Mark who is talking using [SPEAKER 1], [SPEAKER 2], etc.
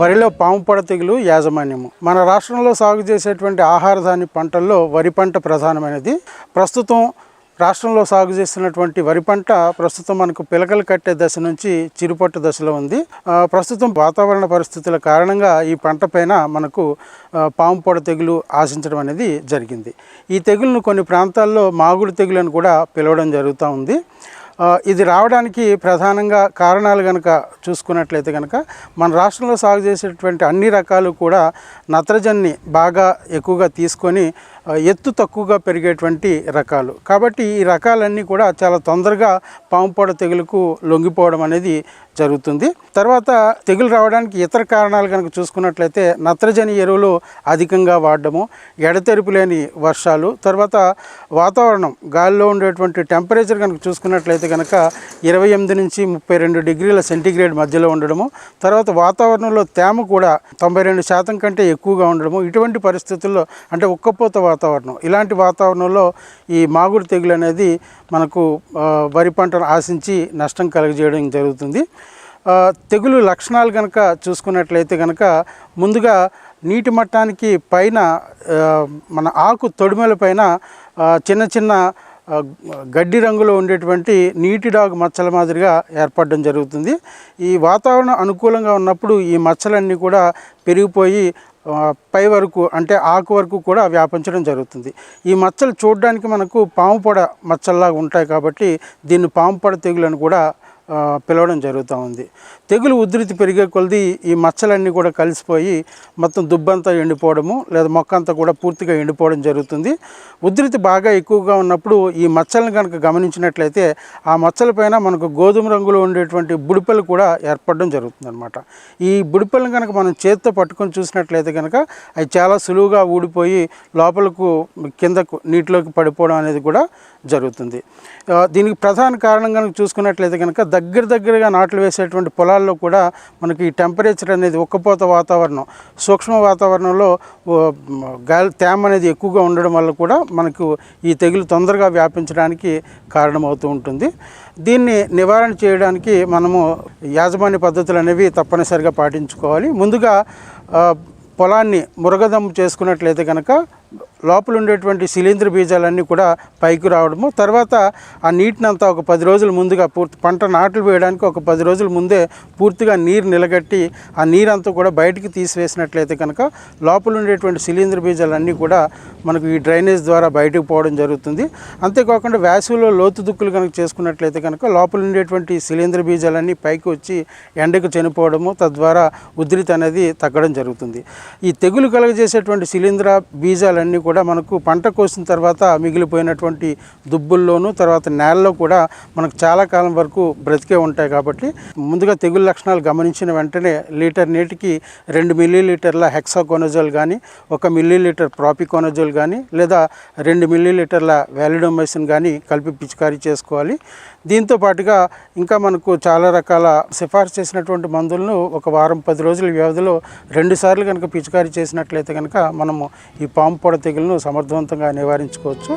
[SPEAKER 1] వరిలో పాము పొడ తెగులు యాజమాన్యము. మన రాష్ట్రంలో సాగు చేసేటువంటి ఆహార ధాన్య పంటల్లో వరి పంట ప్రధానమైనది. ప్రస్తుతం రాష్ట్రంలో సాగు చేస్తున్నటువంటి వరి పంట ప్రస్తుతం మనకు పిలకలు కట్టే దశ నుంచి చిరుపట్టు దశలో ఉంది. ప్రస్తుతం వాతావరణ పరిస్థితుల కారణంగా ఈ పంట పైన మనకు పాము పొడ తెగులు ఆశించడం అనేది జరిగింది. ఈ తెగులును కొన్ని ప్రాంతాల్లో మాగుడు తెగులు అని కూడా పిలవడం జరుగుతూ ఉంది. ఇది రావడానికి ప్రధానంగా కారణాలు కనుక చూసుకున్నట్లయితే కనుక మన రాష్ట్రంలో సాగు చేసేటువంటి అన్ని రకాలు కూడా నత్రజన్ని బాగా ఎక్కువగా తీసుకొని ఎత్తు తక్కువగా పెరిగేటువంటి రకాలు. కాబట్టి ఈ రకాలన్నీ కూడా చాలా తొందరగా పాముపొడ తెగులుకు లొంగిపోవడం అనేది జరుగుతుంది. తర్వాత తెగులు రావడానికి ఇతర కారణాలు కనుక చూసుకున్నట్లయితే నత్రజని ఎరువులు అధికంగా వాడడము ఎడతెరిపి లేని వర్షాలు తర్వాత వాతావరణం గాలిలో ఉండేటువంటి టెంపరేచర్ కనుక చూసుకున్నట్లయితే కనుక ఇరవై ఎనిమిది నుంచి ముప్పై రెండు డిగ్రీల సెంటీగ్రేడ్ మధ్యలో ఉండడము తర్వాత వాతావరణంలో తేమ కూడా తొంభై రెండు శాతం కంటే ఎక్కువగా ఉండడము ఇటువంటి పరిస్థితుల్లో అంటే ఉక్కపోత వాతావరణం. ఇలాంటి వాతావరణంలో ఈ మాగుడు తెగులు అనేది మనకు వరి పంటను ఆశించి నష్టం కలుగజేయడం జరుగుతుంది. తెగులు లక్షణాలు కనుక చూసుకున్నట్లయితే కనుక ముందుగా నీటి మట్టానికి పైన మన ఆకు తొడిమెల పైన చిన్న చిన్న గడ్డి రంగులో ఉండేటువంటి నీటి డాగు మచ్చల మాదిరిగా ఏర్పడడం జరుగుతుంది. ఈ వాతావరణం అనుకూలంగా ఉన్నప్పుడు ఈ మచ్చలన్నీ కూడా పెరిగిపోయి పై వరకు అంటే ఆకు వరకు కూడా వ్యాపించడం జరుగుతుంది. ఈ మచ్చలు చూడడానికి మనకు పాము పొడ మచ్చల్లాగా ఉంటాయి కాబట్టి దీన్ని పాము పొడ తెగులు అని కూడా పిలవడం జరుగుతూ ఉంది. తెగులు ఉధృతి పెరిగే కొలది ఈ మచ్చలన్నీ కూడా కలిసిపోయి మొత్తం దుబ్బంతా ఎండిపోవడము లేదా మొక్క అంతా కూడా పూర్తిగా ఎండిపోవడం జరుగుతుంది. ఉధృతి బాగా ఎక్కువగా ఉన్నప్పుడు ఈ మచ్చలను కనుక గమనించినట్లయితే ఆ మచ్చలపైన మనకు గోధుమ రంగులో ఉండేటువంటి బుడిపెలు కూడా ఏర్పడడం జరుగుతుంది అనమాట ఈ బుడిపెలను కనుక మనం చేత్తో పట్టుకొని చూసినట్లయితే కనుక అవి చాలా సులువుగా ఊడిపోయి లోపలకు కిందకు నీటిలోకి పడిపోవడం అనేది కూడా జరుగుతుంది. దీనికి ప్రధాన కారణం కనుక చూసుకున్నట్లయితే కనుక దగ్గర దగ్గరగా నాట్లు వేసేటువంటి పొలాల్లో కూడా మనకి టెంపరేచర్ అనేది ఉక్కపోత వాతావరణం సూక్ష్మ వాతావరణంలో గాలి తేమ అనేది ఎక్కువగా ఉండడం వల్ల కూడా మనకు ఈ తెగులు తొందరగా వ్యాపించడానికి కారణమవుతూ ఉంటుంది. దీన్ని నివారణ చేయడానికి మనము యాజమాన్య పద్ధతులు అనేవి తప్పనిసరిగా పాటించుకోవాలి. ముందుగా పొలాన్ని మురగదమ్ము చేసుకున్నట్లయితే కనుక లోపల ఉండేటువంటి శిలీంద్ర బీజాలన్నీ కూడా పైకి రావడము. తర్వాత ఆ నీటిని అంతా ఒక పది రోజుల ముందుగా పూర్తి పంట నాట్లు వేయడానికి ఒక పది రోజుల ముందే పూర్తిగా నీరు నిలగట్టి ఆ నీరంతా కూడా బయటికి తీసివేసినట్లయితే కనుక లోపల ఉండేటువంటి శిలీంద్ర బీజాలన్నీ కూడా మనకు ఈ డ్రైనేజ్ ద్వారా బయటకు పోవడం జరుగుతుంది. అంతేకాకుండా వేసవిలో లోతు దుక్కులు కనుక చేసుకున్నట్లయితే కనుక లోపల ఉండేటువంటి శిలీంద్ర బీజాలన్నీ పైకి వచ్చి ఎండకు చనిపోవడము తద్వారా ఉధృతి అనేది తగ్గడం జరుగుతుంది. ఈ తెగులు కలగజేసేటువంటి శిలీంద్ర అన్నీ కూడా మనకు పంట కోసిన తర్వాత మిగిలిపోయినటువంటి దుబ్బుల్లోనూ తర్వాత నేలలో కూడా మనకు చాలా కాలం వరకు బ్రతికే ఉంటాయి కాబట్టి ముందుగా తెగులు లక్షణాలు గమనించిన వెంటనే లీటర్ నీటికి రెండు మిల్లీ లీటర్ల హెక్సాకోనజోల్ కానీ ఒక మిల్లీ లీటర్ ప్రాపికోనజోల్ కానీ లేదా రెండు మిల్లీ లీటర్ల వ్యాలిడోమైసిన్ కానీ కలిపి పిచికారీ చేసుకోవాలి. దీంతో పాటుగా ఇంకా మనకు చాలా రకాల సిఫార్సు చేసినటువంటి మందులను ఒక వారం పది రోజుల వ్యవధిలో రెండు సార్లు కనుక పిచికారీ చేసినట్లయితే కనుక మనము ఈ పాము పొడ తెగులను సమర్థవంతంగా నివారించుకోవచ్చు.